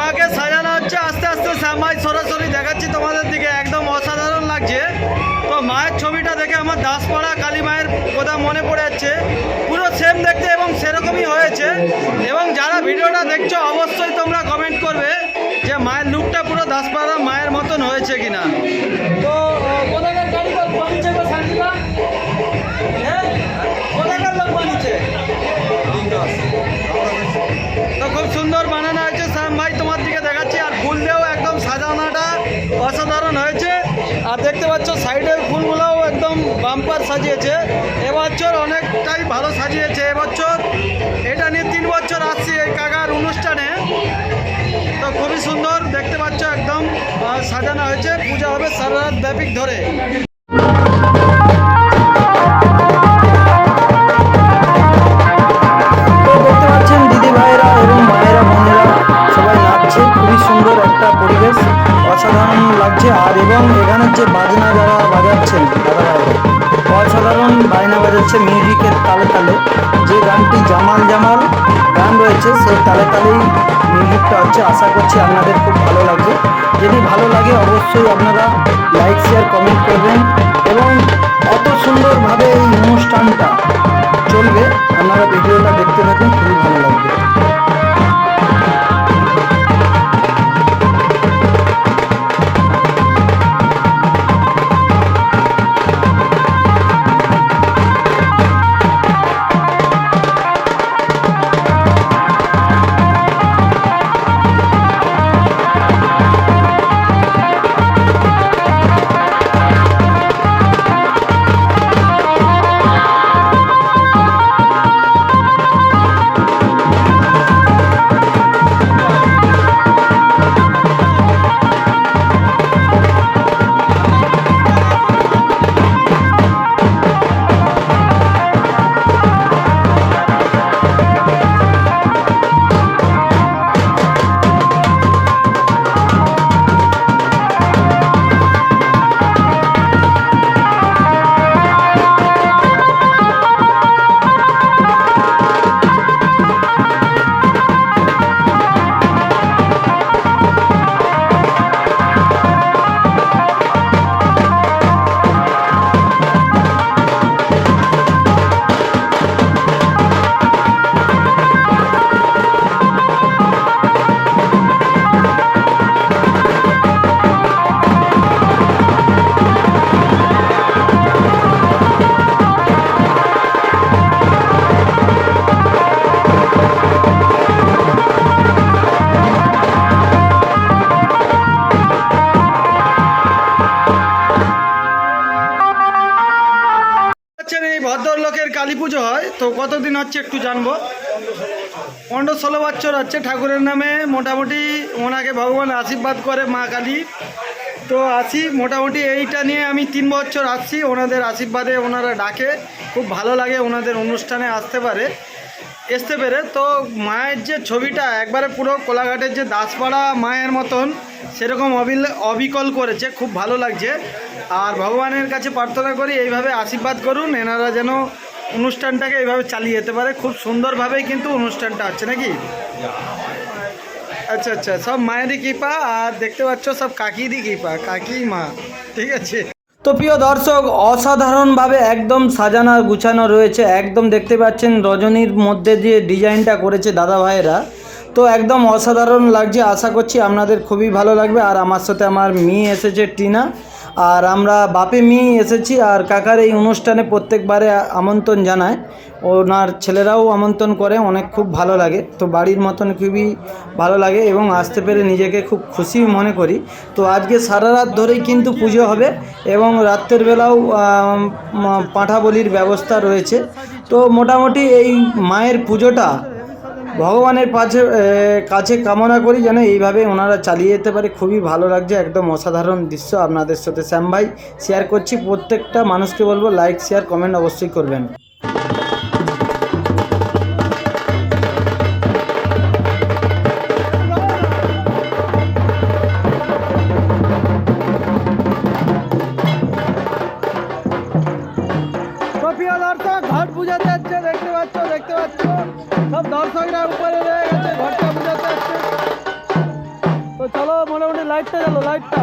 মাকে সাজানো হচ্ছে, আস্তে আস্তে শ্যামাই সরাসরি দেখাচ্ছি তোমাদের দিকে, একদম অসাধারণ লাগছে। তো মায়ের ছবিটা দেখে আমার দাসপাড়া কালী মায়ের কথা মনে পড়ে যাচ্ছে। সাইডের ফুলগুলোও একদম বাম্পার সাজিয়েছে। এবছর অনেকটাই ভালো সাজিয়েছে। এবছর এটা নিয়ে তিন বছর আসছি এই কাকার অনুষ্ঠানে। তো খুবই সুন্দর দেখতে পাচ্ছ একদম সাজানো হয়েছে। পূজা হবে সারা রাত ব্যাপিক ধরে। দিদি ভাইয়েরা এবং মায়েরা, বোনেরা সবাই নাচছে। খুবই সুন্দর একটা পরিবেশ। লাগছে আর এবং এখানে হচ্ছে বাজনা যারা বাজাচ্ছেন দাদারা অসাধারণ বাজনা বাজাচ্ছে মিউজিকের তালে তালে, যে গানটি জামাল জামাল গান রয়েছে, সেই তালে তালেই মিউজিকটা হচ্ছে। আশা করছি আপনাদের খুব ভালো লাগবে। যদি ভালো লাগে অবশ্যই আপনারা লাইক শেয়ার কমেন্ট করবেন এবং এত সুন্দরভাবে পুজো হয়, তো কতদিন হচ্ছে একটু জানব। পনেরো ষোলো বছর হচ্ছে ঠাকুরের নামে মোটামুটি ওনাকে ভগবান আশীর্বাদ করে মা কালী। তো আসি, মোটামুটি এইটা নিয়ে আমি তিন বছর আসছি, ওনাদের আশীর্বাদে ওনারা ডাকে। খুব ভালো লাগে ওনাদের অনুষ্ঠানে আসতে পারে আসতে পেরে। তো মায়ের যে ছবিটা, একবারে পুরো কোলাঘাটের যে দাসপাড়া মায়ের মতন, সেরকম অবিল, অবিকল করেছে, খুব ভালো লাগছে। আর ভগবানের কাছে প্রার্থনা করি, এইভাবে আশীর্বাদ করুন, এনারা যেন অনুষ্ঠানটাকে এইভাবে চালিয়ে যেতে পারে। খুব সুন্দরভাবেই কিন্তু অনুষ্ঠানটা আছে নাকি? আচ্ছা আচ্ছা সব মায়েরই কৃপা, আর দেখতে পাচ্ছ সব কাকিরই কৃপা কাকি মা ঠিক আছে? তো প্রিয় দর্শক, অসাধারণভাবে একদম সাজানো গুছানো রয়েছে। একদম দেখতে পাচ্ছেন রজনীর মধ্যে যে ডিজাইনটা করেছে দাদা ভাইয়েরা। তো একদম অসাধারণ লাগছে, আশা করছি আপনাদের খুবই ভালো লাগবে। আর আমার সাথে আমার মেয়ে এসেছে, টিনা। আর আমরা বাপে মেয়ে এসেছি আর কাকার এই অনুষ্ঠানে প্রত্যেকবারে আমন্ত্রণ জানায়। ওনার ছেলেরাও আমন্ত্রণ করে, অনেক খুব ভালো লাগে। তো বাড়ির মতন খুবই ভালো লাগে এবং আসতে পেরে নিজেকে খুব খুশি মনে করি। তো আজকে সারা রাত ধরেই কিন্তু পুজো হবে এবং রাত্রের বেলাও পাঁঠা বলির ব্যবস্থা রয়েছে। তো মোটামুটি এই মায়ের পুজোটা ভগবানের পাশে কাছে কামনা করি যেন এইভাবে ওনারা চালিয়ে যেতে পারে। খুবই ভালো লাগছে, একদম অসাধারণ দৃশ্য আপনাদের সাথে। শ্যাম ভাই শেয়ার করছি, প্রত্যেকটা মানুষকে বলব লাইক শেয়ার কমেন্ট অবশ্যই করবেন। দেখতে পাচ্ছ দেখতে পাচ্ছ। সব দর্শকরা উপরে রয়ে গেছে ঘরটা বুঝাতে তো চলো মোটামুটি লাইটটা গেলো লাইটটা